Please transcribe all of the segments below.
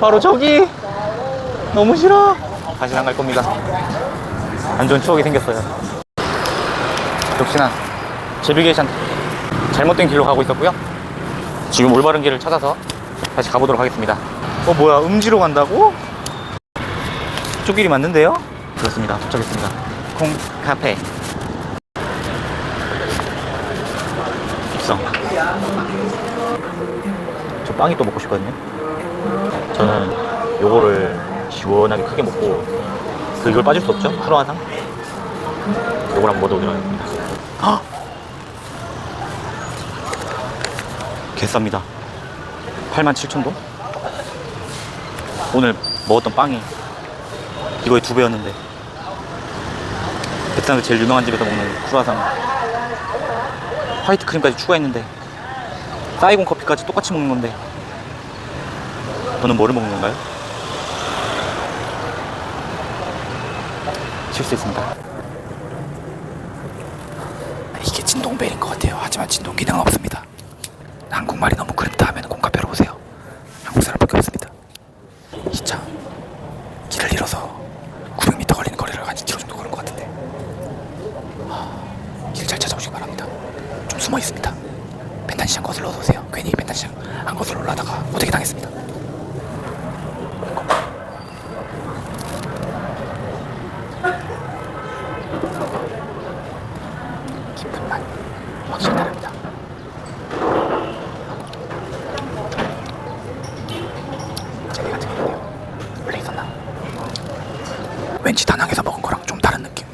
바로 저기. 너무 싫어. 다시 안 갈 겁니다. 안 좋은 추억이 생겼어요. 역시나 제비게이션 잘못된 길로 가고 있었고요. 지금 올바른 길을 찾아서 다시 가보도록 하겠습니다. 어 뭐야 음지로 간다고? 이쪽 길이 맞는데요? 그렇습니다. 도착했습니다. 콩 카페 입성. 저 빵이 또 먹고 싶거든요. 저는 요거를 시원하게 크게 먹고 그 이걸 빠질 수 없죠? 크로아상. 요걸 한번 먹어보도록 하겠습니다. 헉! 개쌉니다. 87,000동? 오늘 먹었던 빵이 이거의 두 배였는데 베트남에서 제일 유명한 집에서 먹는 크루아상 화이트 크림까지 추가했는데 사이곤 커피까지 똑같이 먹는 건데 저는 뭐를 먹는 건가요? 실수했습니다. 이게 진동벨인 것 같아요. 하지만 진동 기능은 없습니다. 한국말이 너무 그립다 하면 콩카페로 오세요 한국 사람밖에 없습니다 진짜 길을 잃어서 900m 걸리는 거리를 한 2km 정도 걸은 것 같은데 길 잘 찾아오시기 바랍니다 좀 숨어 있습니다 벤탄시장 거슬러 오세요 괜히 벤탄시장 안 거슬러 올라다가 호되게 당했습니다 깊은 맛 확실히 다릅니다. 제리 같은 경우는요. 원래 있었나? 왠지 다낭에서 먹은 거랑 좀 다른 느낌.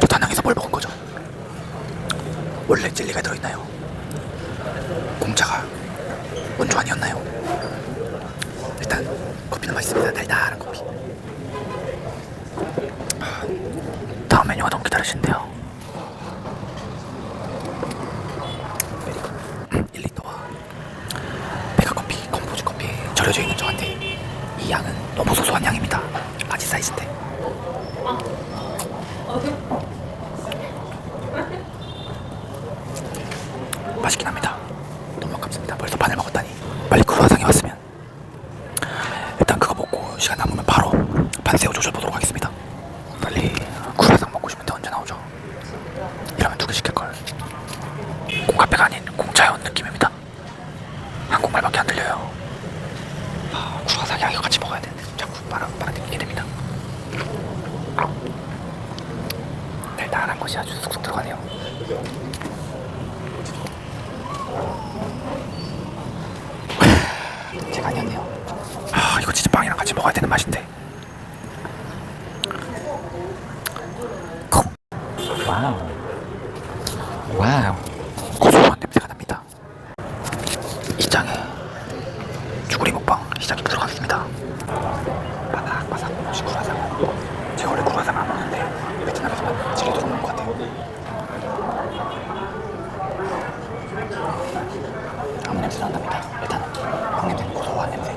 저 다낭에서 뭘 먹은 거죠? 원래 젤리가 들어있나요? 공짜가 원조 아니었나요? 일단 커피는 맛있습니다. 달달한 커피. 다음 메뉴가 너무 기다리신데요. 1리터와 메가커피, 컴포즈 커피 절여져 있는 저한테 이 양은 너무 소소한 양입니다. 아직 사이즈인데. 맛있긴 합니다. 너무 아깝습니다. 벌써 반을 먹었다니. 빨리 크루아상에 왔으면 일단 그거 먹고 시간 남으면 바로 반새우 조져보도록 하겠습니다. 빨리 크루아상 먹고 싶은데 언제 나오죠? 이러면 두 개 시킬 걸. 공카페가 아닌 공차원 느낌입니다. 한국말밖에 안 들려요. 아, 크루아상 양이랑 같이 먹어야 되는데 자꾸 빨아 빨아들이게 됩니다. 달달한 것이 아주 쑥쑥 들어가네요. 제가 아니었네요. 빵이랑 같이 먹어야 되는 맛인데. 콩. 와우 와우 고소한 냄새가 납니다. 이 장에 주구리 먹방 시작이 들어갔습니다. 바삭바삭 혹시 구라상. 제가 원래 구라상 안 먹는데 베트남에서만 제일 들어오는 것 같아요. 아무 냄새 난답니다. 일단 빵 냄새는 고소한 냄새.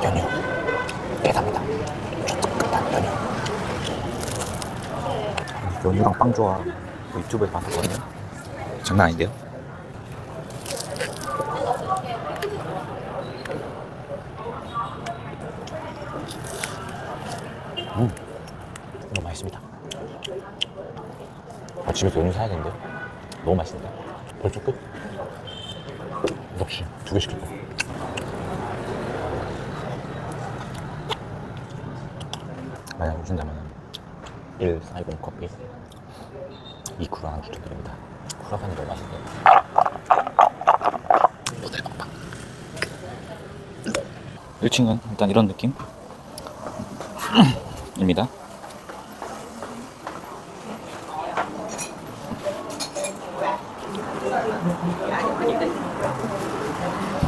연유 대답니다. 끝난 연유. 연유랑 빵 좋아 그 유튜브에서 봤었거든요. 장난 아닌데요? 음 너무 맛있습니다. 아, 집에서 연유 사야 되는데? 너무 맛있는데? 벌써 끝? 역시 두 개 시킬 거 만약 오신다면 1 사이공 커피 이 쿠라상 추천드립니다. 쿠라상이 너무 맛있네요. 오늘 먹방. 1층은 일단 이런 느낌 입니다.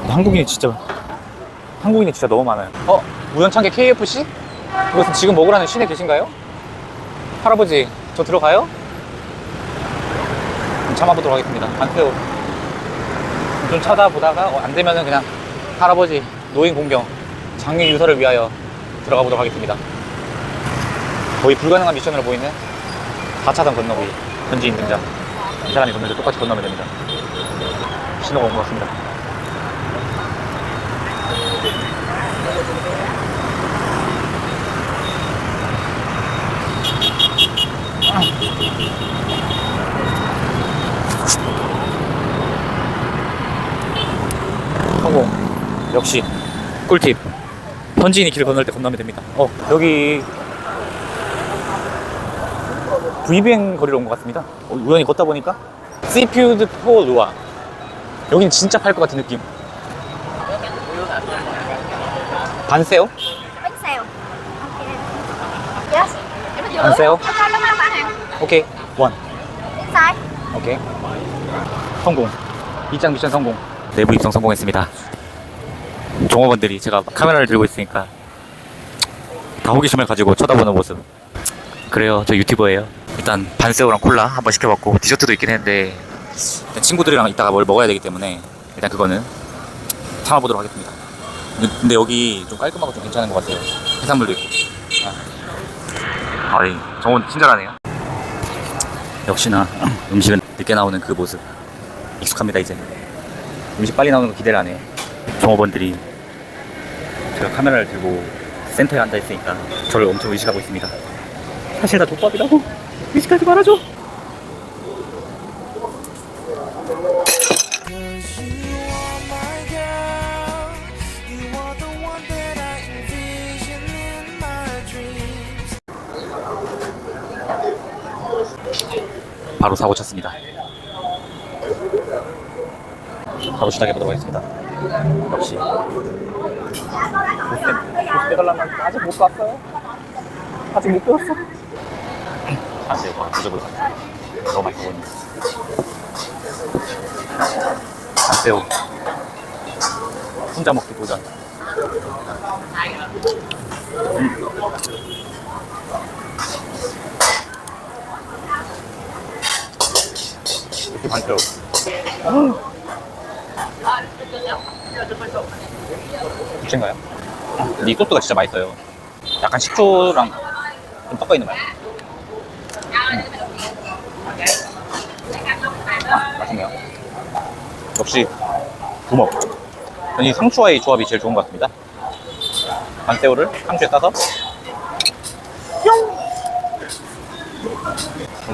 한국인이 진짜 한국인이 진짜 너무 많아요. 어 우연찮게 KFC? 이것은 지금 먹으라는 시내 계신가요? 할아버지 저 들어가요? 좀 참아보도록 하겠습니다. 안태우 좀 쳐다보다가 어, 안 되면은 그냥 할아버지 노인 공경 장애 유서를 위하여 들어가 보도록 하겠습니다. 거의 불가능한 미션으로 보이는 4차선 건너기 현지인 등장. 이 사람이 건너도 똑같이 건너면 됩니다. 신호가 온 것 같습니다. 성공. 역시 꿀팁. 현지인이 길 건널 때 건너면 됩니다. 어, 여기 VBN 거리로 온 것 같습니다. 어, 우연히 걷다 보니까 시푸드 포 루아. 여긴 진짜 팔 것 같은 느낌. 반세요? bánh hàng 오케이. 원. inside 오케이. 성공. 입장 미션 성공. 내부 입성 성공했습니다. 종업원들이 제가 카메라를 들고 있으니까 다 호기심을 가지고 쳐다보는 모습. 그래요. 저 유튜버예요. 일단 반새우랑 콜라 한번 시켜봤고 디저트도 있긴 했는데 일단 친구들이랑 이따가 뭘 먹어야 되기 때문에 일단 그거는 참아보도록 하겠습니다. 근데- 근데 여기 좀 깔끔하고 좀 괜찮은 것 같아요. 해산물도 있고. 아. 아이, 정원 친절하네요. 역시나 음식은 늦게 나오는 그 모습. 익숙합니다 이제. 음식 빨리 나오는 거 기대를 안 해요 종업원들이 제가 카메라를 들고 센터에 앉아 있으니까 저를 엄청 의식하고 있습니다. 사실 다 족밥이라고? 의식하지 말아줘 바로 사고 쳤습니다. 바로 시작해 보도록 하겠습니다. 역시. 아직 못 봤어요. 아직 못 배웠어 안 돼요. 아, 드셔보도록 하겠습니다 너무 맛있어 보이네 안 돼요. 혼자 먹기 도전. 이 부채인가요? 근데 이 소스가 진짜 맛있어요. 약간 식초랑 좀 섞어 있는 맛. 아, 맛있네요. 역시 부먹. 저는 이 상추와의 조합이 제일 좋은 것 같습니다. 반새우를 상추에 싸서 뿅!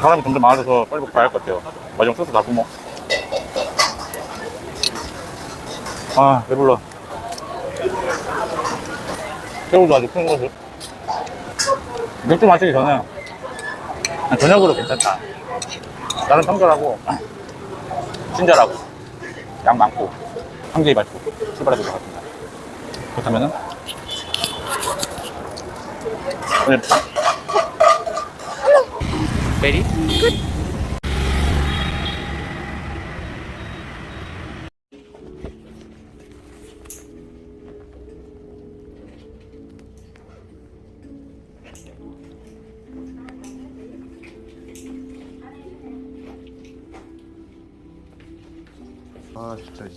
사람이 점점 많아져서 빨리 먹고 가야 할 것 같아요. 마지막 소스 다 부먹. 아, 배불러. 새우도 아주 큰 것을. 맥주 마시기 전에 저녁으로 괜찮다. 나는 청결하고 친절하고 양 많고 황제이 맛있고 출발해보도록 하겠습니다. 그렇다면은 오늘 베리 아 진짜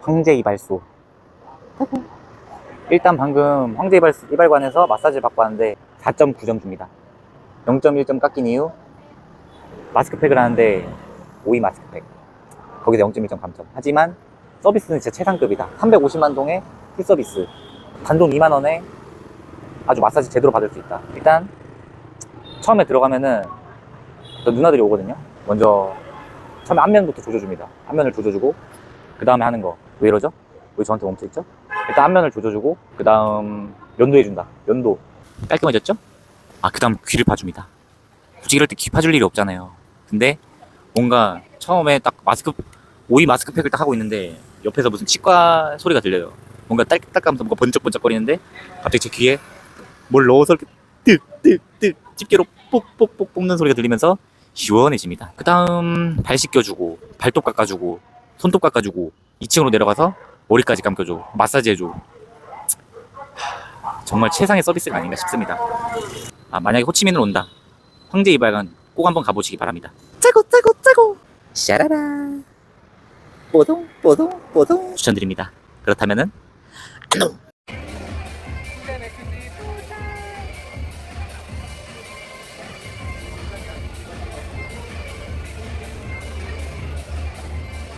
황제 이발소. 일단 방금 황제 이발소, 이발관에서 마사지를 받고 왔는데 4.9점 줍니다. 0.1점 깎인 이후 마스크팩을 하는데 5위 마스크팩. 거기서 0.1점 감점. 하지만 서비스는 진짜 최상급이다. 350만 동의 풀 서비스. 단돈 2만 원에 아주 마사지 제대로 받을 수 있다. 일단 처음에 들어가면은 또 누나들이 오거든요. 먼저 처음에 앞면부터 조져줍니다. 앞면을 조져주고 그 다음에 하는 거. 왜 이러죠? 왜 저한테 멈춰있죠? 일단 앞면을 조져주고, 그 다음 면도해준다. 면도. 깔끔해졌죠? 아, 그 다음 귀를 봐줍니다. 굳이 이럴 때 귀 파줄 일이 없잖아요. 근데 뭔가 처음에 딱 마스크, 오이 마스크팩을 딱 하고 있는데 옆에서 무슨 치과 소리가 들려요. 뭔가 딸깍딸깍하면서 뭔가 번쩍번쩍거리는데 갑자기 제 귀에 뭘 넣어서 이렇게 집게로 뽁뽁뽁 뽑는 소리가 들리면서 시원해집니다. 그 다음 발 씻겨주고 발톱 깎아주고 손톱 깎아주고 2층으로 내려가서 머리까지 감겨줘 마사지 해줘 하, 정말 최상의 서비스가 아닌가 싶습니다. 아, 만약에 호치민으로 온다 황제 이발관 꼭 한번 가보시기 바랍니다. 짜고 짜고 짜고 샤라라 뽀동 뽀동 뽀동 추천드립니다. 그렇다면은 안녕.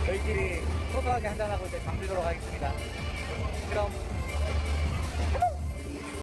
저희끼리 소소하게 한잔하고 이제 잠들도록 하겠습니다. 그럼